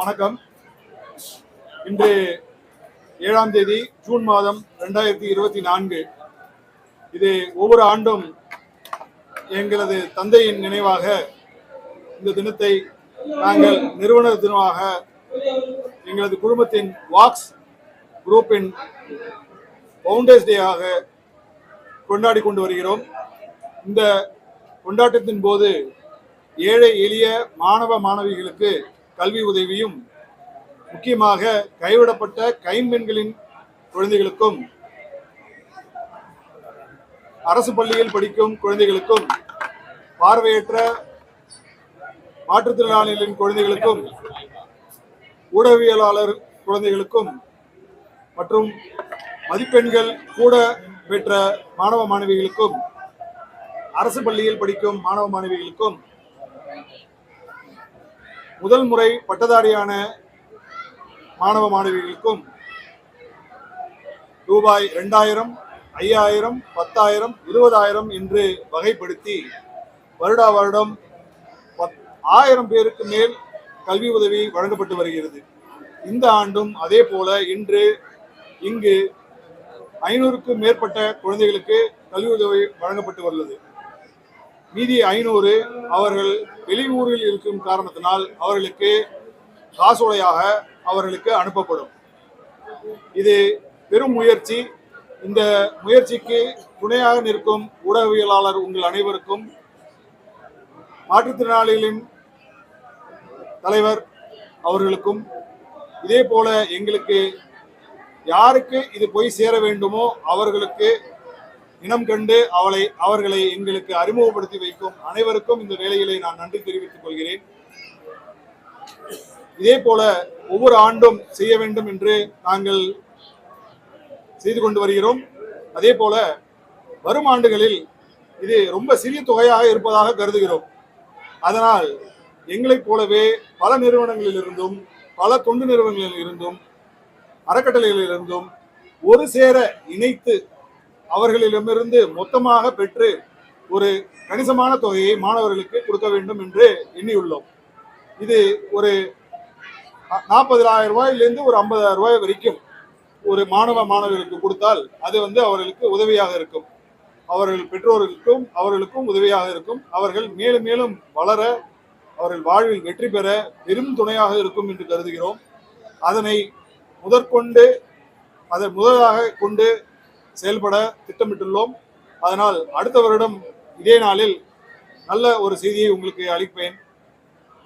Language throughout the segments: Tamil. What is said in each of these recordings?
அனைவருக்கும் வணக்கம். இன்று ஏழாம் தேதி ஜூன் மாதம் ரெண்டாயிரத்தி இருபத்தி நான்கு. இது ஒவ்வொரு ஆண்டும் எங்களது தந்தையின் நினைவாக இந்த தினத்தை நாங்கள் நிறுவனர் தினமாக எங்களது குடும்பத்தின் வாக்ஸ் குரூப்பின் பவுண்டர்ஸ் டேயாக கொண்டாடி கொண்டு வருகிறோம். இந்த கொண்டாட்டத்தின் போது ஏழை எளிய மாணவ மாணவிகளுக்கு கல்வி உதவியும் முக்கியமாக கைவிடப்பட்ட கைம்பெண்களின் குழந்தைகளுக்கும் அரசு பள்ளியில் படிக்கும் குழந்தைகளுக்கும் பார்வையற்ற மாற்றுத்திறனாளிகளின் குழந்தைகளுக்கும் ஊடகவியலாளர் குழந்தைகளுக்கும் மற்றும் மதிப்பெண்கள் கூட பெற்ற மாணவ மாணவிகளுக்கும் அரசு பள்ளியில் படிக்கும் மாணவ மாணவிகளுக்கும் முதல் முறை பட்டதாரியான மாணவ மாணவிகளுக்கும் ரூபாய் ரெண்டாயிரம் ஐயாயிரம் பத்தாயிரம் இருபதாயிரம் என்று வகைப்படுத்தி வருடா வருடம் பத்- ஆயிரம் பேருக்கு மேல் கல்வி உதவி வழங்கப்பட்டு வருகிறது. இந்த ஆண்டும் அதே போல இன்று இங்கு ஐநூறுக்கும் மேற்பட்ட குழந்தைகளுக்கு கல்வி உதவி வழங்கப்பட்டு வருகிறது. மீதி ஐநூறு அவர்கள் வெளியூரில் இருக்கும் காரணத்தினால் அவர்களுக்கு காசோலையாக அவர்களுக்கு அனுப்பப்படும். இது பெரும் முயற்சி. இந்த முயற்சிக்கு துணையாக நிற்கும் ஊடகவியலாளர் உங்கள் அனைவருக்கும் மாற்றுத்திறனாளிகளின் தலைவர் அவர்களுக்கும் இதே போல எங்களுக்கு யாருக்கு இது போய் சேர வேண்டுமோ அவர்களுக்கு இனம் கண்டு அவளை அவர்களை எங்களுக்கு அறிமுகப்படுத்தி வைக்கும் அனைவருக்கும் இந்த வேலைகளை நான் நன்றி தெரிவித்துக் கொள்கிறேன். இதே போல ஒவ்வொரு ஆண்டும் செய்ய வேண்டும் என்று நாங்கள் செய்து கொண்டு வருகிறோம். அதே போல வரும் ஆண்டுகளில் இது ரொம்ப சிறிய தொகையாக இருப்பதாக கருதுகிறோம். அதனால் எங்களைப் போலவே பல நிறுவனங்களில் இருந்தும் பல தொண்டு நிறுவனங்களில் இருந்தும் அறக்கட்டளைகளில் இருந்தும் ஒரு சேர இணைத்து அவர்களிடமிருந்து மொத்தமாக பெற்று ஒரு கணிசமான தொகையை மாணவர்களுக்கு கொடுக்க வேண்டும் என்று எண்ணியுள்ளோம். இது ஒரு நாற்பதாயிரம் ரூபாயிலிருந்து ஒரு ஐம்பதாயிரம் ரூபாய் வரைக்கும் ஒரு மாணவ மாணவர்களுக்கு கொடுத்தால் அது வந்து அவர்களுக்கு உதவியாக இருக்கும். அவர்கள் பெற்றோர்களுக்கும் அவர்களுக்கும் உதவியாக இருக்கும். அவர்கள் மேலும் மேலும் வளர அவர்கள் வாழ்வில் வெற்றி பெற பெரும் துணையாக இருக்கும் என்று கருதுகிறோம். அதனை முதற்கொண்டு அதை முதலாக கொண்டு செயல்பட திட்டமிட்டுள்ளோம். அதனால் அடுத்த வருடம் இதே நாளில் நல்ல ஒரு செய்தியை உங்களுக்கு அளிப்பேன்.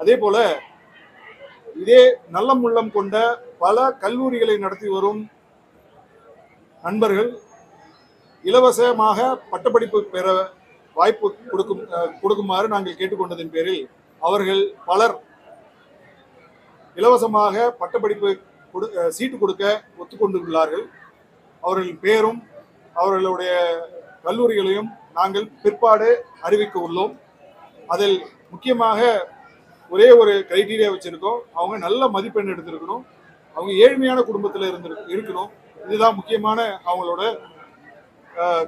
அதே போல இதே நல்ல உள்ளம் கொண்ட பல கல்லூரிகளை நடத்தி வரும் நண்பர்கள் இலவசமாக பட்டப்படிப்பு பெற வாய்ப்பு கொடுக்கும் கொடுக்குமாறு நாங்கள் கேட்டுக்கொண்டதன் பேரில் அவர்கள் பலர் இலவசமாக பட்டப்படிப்பு கொடு சீட்டு கொடுக்க ஒத்துக்கொண்டுள்ளார்கள். அவர்களின் பேரும் அவர்களுடைய கல்லூரிகளையும் நாங்கள் பிற்பாடு அறிவிக்க உள்ளோம். அதில் முக்கியமாக ஒரே ஒரு கிரைட்டீரியா வச்சுருக்கோம். அவங்க நல்ல மதிப்பெண் எடுத்திருக்கணும். அவங்க ஏழ்மையான குடும்பத்தில் இருந்து இருக்கணும். இதுதான் முக்கியமான அவங்களோட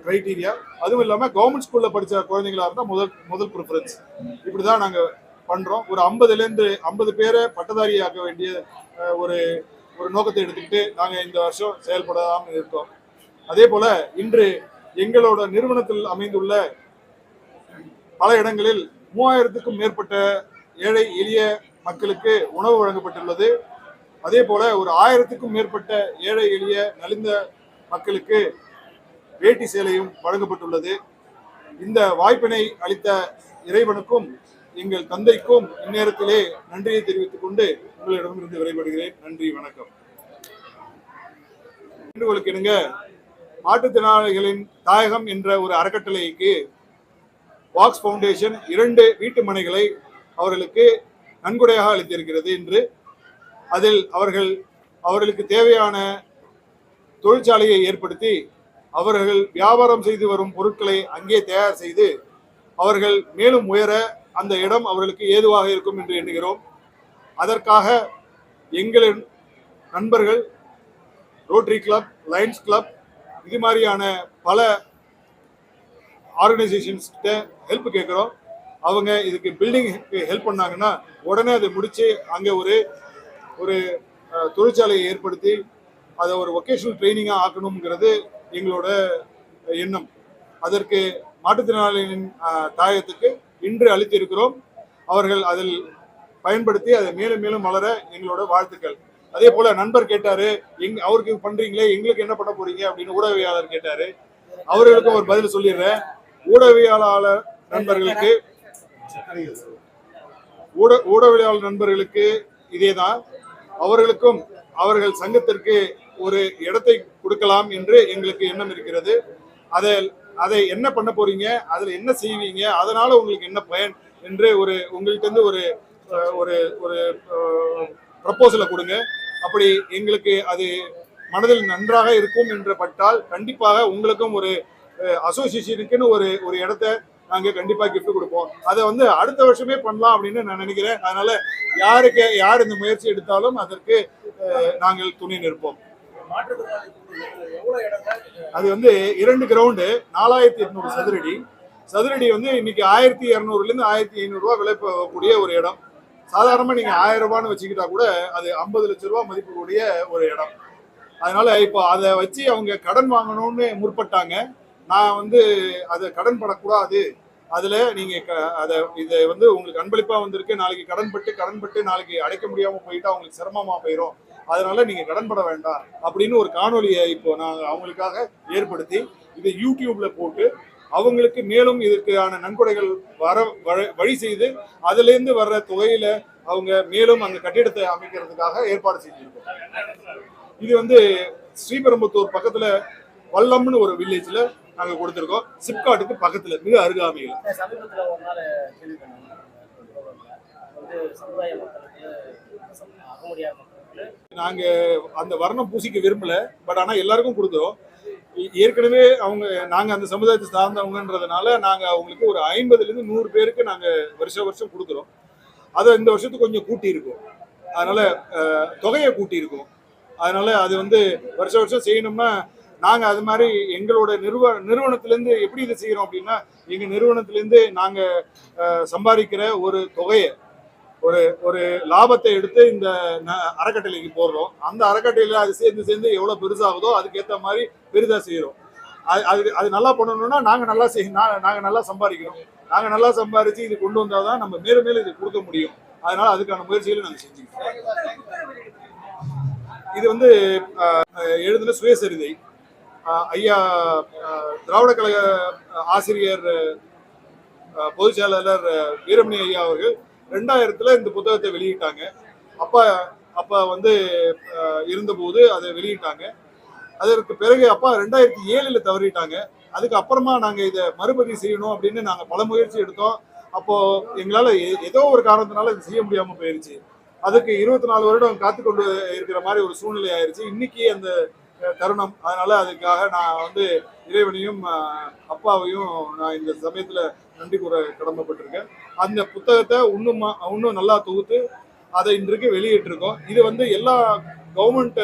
கிரைட்டீரியா அதுவும் இல்லாமல் கவர்மெண்ட் ஸ்கூலில் படித்த குழந்தைங்களா இருந்தால் முதல் முதல் ப்ரிஃபரன்ஸ் இப்படி தான் நாங்கள் பண்ணுறோம் ஒரு ஐம்பதுலேருந்து ஐம்பது பேரை பட்டதாரியாக்க வேண்டிய ஒரு ஒரு நோக்கத்தை எடுத்துக்கிட்டு நாங்கள் இந்த வருஷம் செயல்படாமல் இருக்கோம். அதே போல் இன்று எங்களோட நிறுவனத்தில் அமைந்துள்ள பல இடங்களில் மூவாயிரத்துக்கும் மேற்பட்ட ஏழை எளிய மக்களுக்கு உணவு வழங்கப்பட்டுள்ளது. அதே போல ஒரு ஆயிரத்துக்கும் மேற்பட்ட ஏழை எளிய நலிந்த மக்களுக்கு வேட்டி சேலையும் வழங்கப்பட்டுள்ளது. இந்த வாய்ப்பினை அளித்த இறைவனுக்கும் எங்கள் தந்தைக்கும் இந்நேரத்திலே நன்றியை தெரிவித்துக் கொண்டு உங்களிடமிருந்து விரைபடுகிறேன் நன்றி வணக்கம். வேண்டுகோளுக்கு இணங்க மாற்றுத்திறனாளிகளின் தாயகம் என்ற ஒரு அறக்கட்டளைக்கு வாக்ஸ் ஃபவுண்டேஷன் இரண்டு வீட்டு மனைகளை அவர்களுக்கு நன்கொடையாக அளித்திருக்கிறது என்று அதில் அவர்கள் அவர்களுக்கு தேவையான தொழிற்சாலையை ஏற்படுத்தி அவர்கள் வியாபாரம் செய்து வரும் பொருட்களை அங்கே தயார் செய்து அவர்கள் மேலும் உயர அந்த இடம் அவர்களுக்கு ஏதுவாக இருக்கும் என்று எண்ணுகிறோம். அதற்காக எங்களின் நண்பர்கள் ரோட்டரி கிளப் லயன்ஸ் கிளப் இது மாதிரியான பல ஆர்கனைசேஷன்ஸ் கிட்ட ஹெல்ப் கேட்குறோம். அவங்க இதுக்கு பில்டிங் ஹெல்ப் பண்ணாங்கன்னா உடனே அதை முடித்து அங்கே ஒரு ஒரு தொழிற்சாலையை ஏற்படுத்தி அதை ஒரு ஒகேஷனல் ட்ரைனிங்காக ஆக்கணுங்கிறது எங்களோட எண்ணம். அதற்கு மாற்றுத்திறனாளிகளின் தாயத்துக்கு இன்று அளித்திருக்கிறோம். அவர்கள் அதில் பயன்படுத்தி அதை மேலும் மேலும் வளர எங்களோட வாழ்த்துக்கள். அதே போல நண்பர் கேட்டாரு எங் அவருக்கு பண்றீங்களே எங்களுக்கு என்ன பண்ண போறீங்க அப்படின்னு ஊடகவியாளர் கேட்டாரு. அவர்களுக்கும் ஒரு பதில் சொல்லிடுறேன். ஊடகவியலாளர் நண்பர்களுக்கு ஊட ஊடகவியலாளர் நண்பர்களுக்கு இதேதான். அவர்களுக்கும் அவர்கள் சங்கத்திற்கு ஒரு இடத்தை கொடுக்கலாம் என்று எங்களுக்கு எண்ணம் இருக்கிறது. அதை அதை என்ன பண்ண போறீங்க அதுல என்ன செய்வீங்க அதனால உங்களுக்கு என்ன பயன் என்று ஒரு உங்கள்கிட்ட இருந்து ஒரு ஒரு ஒரு ப்ரப்போசலை கொடுங்க. அப்படி எங்களுக்கு அது மனதில் நன்றாக இருக்கும் என்று பட்டால் கண்டிப்பாக உங்களுக்கும் ஒரு அசோசியேஷனுக்குன்னு ஒரு ஒரு இடத்த நாங்கள் கண்டிப்பாக கிஃப்ட் கொடுப்போம். அதை வந்து அடுத்த வருஷமே பண்ணலாம் அப்படின்னு நான் நினைக்கிறேன். அதனால யாருக்கு யார் இந்த முயற்சி எடுத்தாலும் அதற்கு நாங்கள் துணை நிற்போம். அது வந்து இரண்டு கிரவுண்டு நாலாயிரத்தி எட்நூறு சதுரடி. சதுரடி வந்து இன்னைக்கு ஆயிரத்தி இரநூறுல இருந்து ஆயிரத்தி ஐநூறுரூவா விலை போகக்கூடிய ஒரு இடம். சாதாரணமா நீங்க ஆயிரம் ரூபான்னு வச்சுக்கிட்டா கூட அது ஐம்பது லட்ச ரூபா மதிப்பு கூடிய ஒரு இடம். அதனால இப்போ அதை வச்சு அவங்க கடன் வாங்கணும்னு முற்பட்டாங்க. நான் வந்து அதை கடன் படக்கூடாது. அதுல நீங்க க- அதை இதை வந்து உங்களுக்கு அன்பளிப்பா வந்திருக்கு. நாளைக்கு கடன் பட்டு கடன் பட்டு நாளைக்கு அடைக்க முடியாம போயிட்டா அவங்களுக்கு சிரமமா போயிடும் அதனால நீங்க கடன் பட வேண்டாம். அப்படின்னு ஒரு காணொலியை இப்போ நாங்கள் அவங்களுக்காக ஏற்படுத்தி இதை யூடியூப்ல போட்டு அவங்களுக்கு மேலும் இதற்கான நன்கொடைகள் வர வழ- செய்து அதுல இருந்து வர்ற தொகையில அவங்க மேலும் அந்த கட்டிடத்தை அமைக்கிறதுக்காக ஏற்பாடு செஞ்சிருக்கோம் இது வந்து ஸ்ரீபெரும்புத்தூர் பக்கத்துல வல்லம்னு ஒரு வில்லேஜ்ல நாங்க கொடுத்திருக்கோம். சிப்காட்டுக்கு பக்கத்துல மிக அருகாமையில். நாங்க அந்த வர்ணம் பூசிக்க விரும்பல பட் ஆனா எல்லாருக்கும் கொடுக்குறோம். ஏற்கனவே அவங்க நாங்க அந்த சமுதாயத்தை சார்ந்தவங்கன்றதுனால நாங்க அவங்களுக்கு ஒரு ஐம்பதுல இருந்து நூறு பேருக்கு நாங்க வருஷ வருஷம் கொடுக்குறோம். அதை இந்த வருஷத்துக்கு கொஞ்சம் கூட்டி இருக்கோம் அதனால தொகையை கூட்டி இருக்கோம் அதனால அது வந்து வருஷ வருஷம் செய்யணும்னா நாங்க அது மாதிரி எங்களோட நிறுவ நிறுவனத்திலேருந்து எப்படி இதை செய்யறோம் அப்படின்னா எங்க நிறுவனத்திலேருந்து நாங்க சம்பாதிக்கிற ஒரு தொகையை ஒரு ஒரு லாபத்தை எடுத்து இந்த ந- அறக்கட்டளைக்கு போடுறோம். அந்த அறக்கட்டளையில் அது சேர்ந்து சேர்ந்து எவ்வளோ பெருசாகுதோ அதுக்கேற்ற மாதிரி பெரிதாக செய்கிறோம் அது அது அது நல்லா பண்ணணும்னா நாங்கள் நல்லா செய் நாங்கள் நல்லா சம்பாதிக்கிறோம். நாங்கள் நல்லா சம்பாதிச்சு இது கொண்டு வந்தாதான் நம்ம மேலும் மேலும் இது கொடுக்க முடியும். அதனால அதுக்கான முயற்சிகளை நாங்கள் செஞ்சுக்கிறோம். இது வந்து எழுதின சுயசரிதை. ஐயா திராவிட கழக ஆசிரியர் பொதுச் செயலாளர் வீரமணி ஐயா அவர்கள் ரெண்டாயிரத்துல இந்த புத்தகத்தை வெளியிட்டாங்க. அப்பா அப்பா வந்து இருந்தபோது அதை வெளியிட்டாங்க. அதற்கு பிறகு அப்பா ரெண்டாயிரத்தி ஏழுல தவறிட்டாங்க. அதுக்கு அப்புறமா நாங்க இதை மறுபதிவு செய்யணும் அப்படின்னு நாங்க பல முயற்சி எடுத்தோம். அப்போ எங்களால எ- ஏதோ ஒரு காரணத்தினால இது செய்ய முடியாம போயிருச்சு. அதுக்கு இருபத்தி நாலு வருடம் காத்துக்கொண்டு இருக்கிற மாதிரி ஒரு சூழ்நிலை ஆயிருச்சு. இன்னைக்கு அந்த தருணம். அதனால அதுக்காக நான் வந்து இறைவனையும் அப்பாவையும் நான் இந்த சமயத்துல நன்றி கூற கடமைப்பட்டிருக்கேன். அந்த புத்தகத்தை இன்னும் இன்னும் நல்லா தொகுத்து அதை இன்றைக்கு வெளியிட்டிருக்கோம். இது வந்து எல்லா கவர்மெண்ட்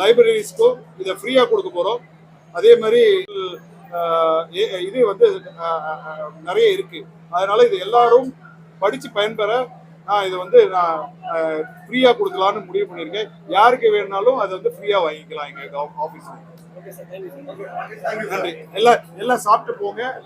லைப்ரரிஸ்க்கும் இதை ஃப்ரீயாக கொடுக்க போகிறோம் அதே மாதிரி இது வந்து நிறைய இருக்கு. அதனால இது எல்லாரும் படித்து பயன்பெற நான் இதை வந்து நான் ஃப்ரீயாக கொடுக்கலான்னு முடிவு பண்ணியிருக்கேன். யாருக்கு வேணுனாலும் அதை வந்து ஃப்ரீயாக வாங்கிக்கலாம் எங்கள் ஆஃபீஸில் நன்றி. எல்லாம் எல்லாம் சாப்பிட்டு போங்க.